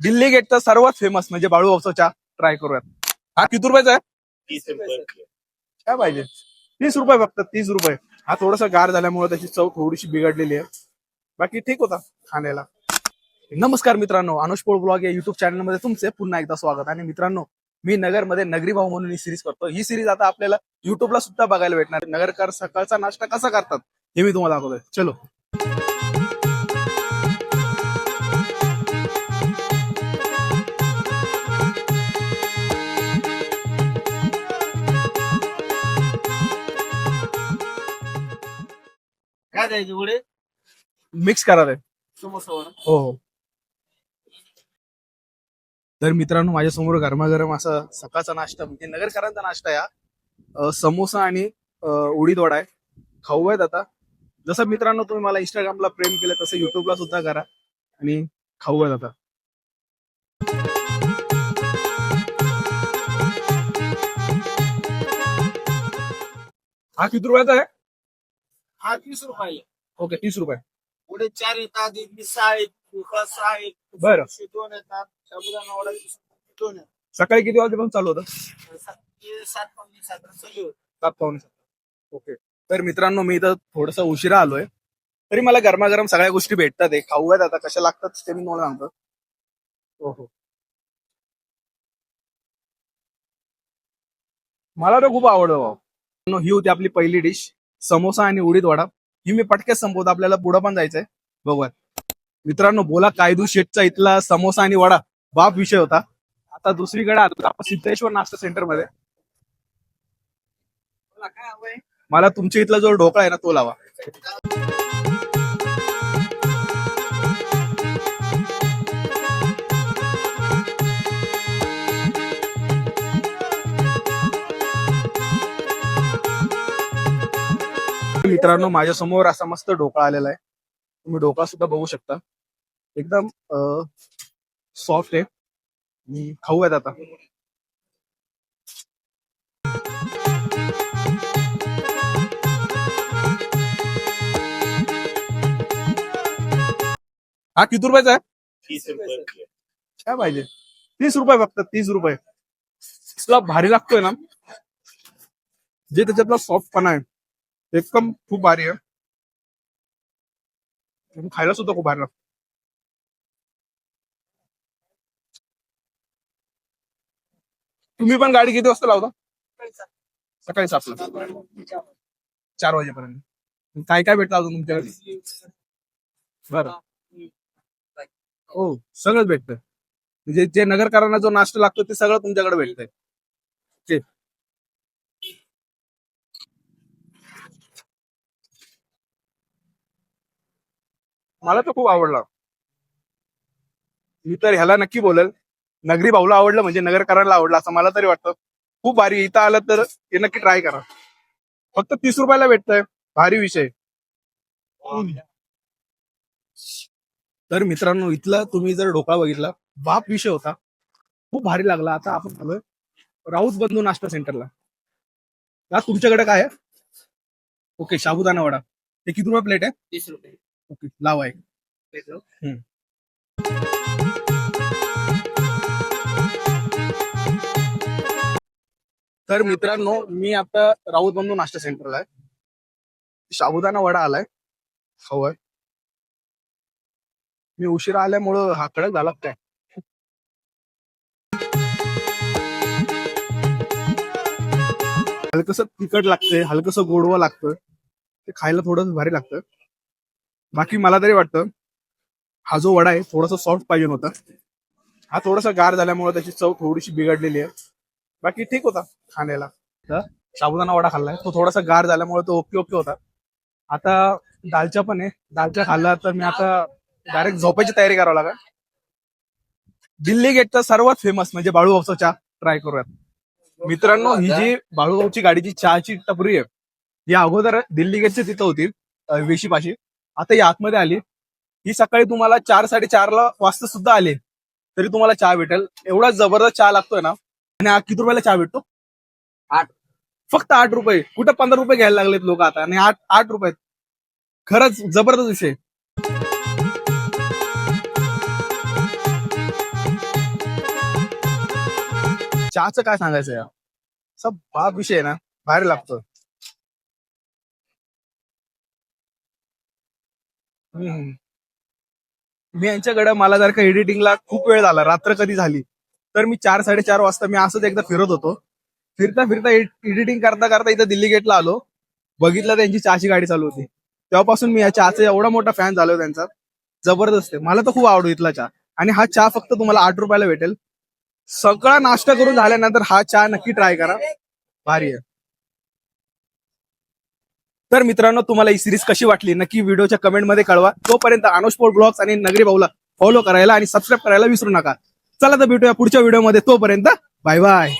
दिल्ली गेटचा सर्वात फेमस म्हणजे बाळू चहा ट्राय करूयात. हा किती रुपयाचा आहे? काय पाहिजे? तीस रुपये फक्त तीस रुपये. हा थोडासा गार झाल्यामुळे त्याची चव थोडीशी बिघडलेली आहे. बाकी ठीक होता खाण्याला. नमस्कार मित्रांनो अनुष पोळ ब्लॉग या युट्यूब चॅनलमध्ये तुमचे पुन्हा एकदा स्वागत. आणि मित्रांनो मी नगरमध्ये नगरी भाऊ म्हणून ही सिरीज करतो ही सिरीज आता आपल्याला युट्यूबला सुद्धा बघायला भेटणार. नगरकर सकाळचा नाश्ता कसा करतात हे मी तुम्हाला दाखवतोय. चलो. काय द्यायचे मिक्स करा ते समोसावर हो हो. तर मित्रांनो माझ्यासमोर गरमागरम असा सकाळचा नाश्ता म्हणजे नगरकरांचा नाश्ता या. अं, समोसा आणि अं, उडीद वडा आहे. खाऊ आहेत आता. जसं मित्रांनो तुम्ही मला इंस्टाग्रामला प्रेम केलं तसं युट्यूबला सुद्धा करा. आणि खाऊ आहेत आता. हा किती रुपयाचा आहे? हा तीस रुपये. ओके तीस रुपये. पुढे चार येतात सहा आहेत उखळा सहा आहेत बरं. दोन येतात. साबुदाणा वडा दोन येतात सकाळी किती वाजेपासून चालू होतं? सात ते सात पावणे सात चालू होतं. सात पावणे सात. ओके. तर मित्रांनो मी इथं थोडस उशिरा आलोय. तरी मला गरमागरम सगळ्या गोष्टी भेटतात. हे खाऊ आहेत आता. कशा लागतात ते मी तुम्हाला सांगतो. हो हो मला तर खूप आवडलं भाऊ. मित्रांनो, ही होती आपली पहिली डिश. समोसा आणि उडीद वडा. ही मी पटकेच संपवतो आपल्याला पुढं पण जायचंय. बघूयात मित्रांनो बोला कायदू शेटचा इथला समोसा आणि वडा. बाप विषय होता. आता दुसरीकडे आलो आपण सिद्धेश्वर नाश्ता सेंटरमध्ये. काय मला तुमच्या इथला जो ढोकळा आहे ना तो लावा. मित्रांनो माझ्यासमोर असा मस्त ढोकळा आलेला आहे. तुम्ही ढोकळा सुद्धा बघू शकता. एकदम सॉफ्ट आहे. आणि खाऊ आहेत आता. हा किती रुपयाचा आहे? तीस रुपये. काय पाहिजे? तीस रुपये फक्त तीस रुपये. इतका भारी लागतोय ना? जे त्याच्यातला सॉफ्टपणा आहे. एकदम खूप भारी आहे. खायला सुद्धा खूप भारी लागतो. तुम्ही पण गाडी किती वाजता लावता? सकाळी सात चार वाजेपर्यंत. काय काय भेटतं अजून तुमच्याकडे? बर. हो सगळंच भेटतं. म्हणजे जे नगरकरांना जो नाश्ता लागतो ते सगळं तुमच्याकडे भेटतंय. मला तर खूप आवडला. मी तर ह्याला नक्की बोलेल. नगरी भाऊला आवडलं म्हणजे नगरकरांना आवडलं असं मला तरी वाटतं. खूप भारी इथं आलं तर हे नक्की ट्राय करा. फक्त तीस रुपयाला भेटतंय. भारी विषय. तर मित्रांनो इथला तुम्ही जर ढोकळा बघितला बाप विषय होता. खूप भारी लागला. आता आपण आलोय राऊत बंधू नाश्ता सेंटरला तुमच्याकडे काय आहे? ओके साबुदाना वडा. हे किती रुपये प्लेट आहे? तीस रुपये. ओके लाव आहे. तर मित्रांनो मी आता राऊत बंधू नाश्ता सेंटरला आहे. साबुदाणा वडा आलाय. हवाय मी उशिरा आल्यामुळं हा कडक झाला काय? हलकस तिखट लागतंय हलकस गोडवा लागतं ते खायला थोडं भारी लागतं. बाकी मला तरी वाटतं हा जो वडा आहे थोडासा सॉफ्ट पाहिजे होता हा थोडासा गार झाल्यामुळे त्याची चव थोडीशी बिघडलेली आहे. बाकी ठीक होता खाण्याला. तर साबुदाणा वडा खाल्लाय तो थोडासा गार झाल्यामुळे तो ओके ओके होता. आता दालचा पण आहे. दालचा खाल्ला तर मी आता डायरेक्ट झोपायची तयारी करावं लागेल. दिल्ली गेटचा सर्वात फेमस म्हणजे बाळूभाऊचा चहा ट्राय करूयात. मित्रांनो ही जी बाळूभाऊची गाडीची चहाची टपरी आहे ही अगोदर दिल्ली गेटची तिथं होती वेशीपाशी. आता ही आतमध्ये आली. ही सकाळी तुम्हाला चार साडेचारला वाजता सुद्धा आली. तरी तुम्हाला चहा भेटेल. एवढा जबरदस्त चहा लागतोय ना. आणि हा किती रुपयाला चहा भेटतो? आठ. फक्त आठ रुपये. कुठं पंधरा रुपये घ्यायला लागलेत लोक आता. आणि आठ आठ रुपये. खरंच जबरदस्त विषय. चहाचं काय सांगायचं या असा बाप विषय आहे ना. भारी लागतो मी यांच्याकडे मला जर का एडिटिंगला खूप वेळ झाला रात्र कधी झाली तर मी चार साडेचार वाजता मी असंच एकदा फिरत होतो. फिरता फिरता एडिटिंग करता करता इथं दिल्ली गेटला आलो. बघितलं त्यांची चहाची गाडी चालू होती. तेव्हापासून मी या चहाचा एवढा मोठा फॅन झालो त्यांचा. जबरदस्त आहे. मला तर खूप आवडतो इथला चहा. आणि हा चहा फक्त तुम्हाला आठ रुपयाला भेटेल. सगळा नाश्ता करून झाल्यानंतर हा चहा नक्की ट्राय करा. भारी आहे. तर मित्रांनो तुम्हाला ही सिरीज कशी वाटली? नक्की व्हिडिओच्या कमेंटमध्ये कळवा. तोपर्यंत अनुष्पोर्ट ब्लॉग्स आणि नगरी भाऊला फॉलो करायला आणि सबस्क्राईब करायला विसरू नका. चला तर भेटूया पुढच्या व्हिडिओमध्ये तोपर्यंत बाय बाय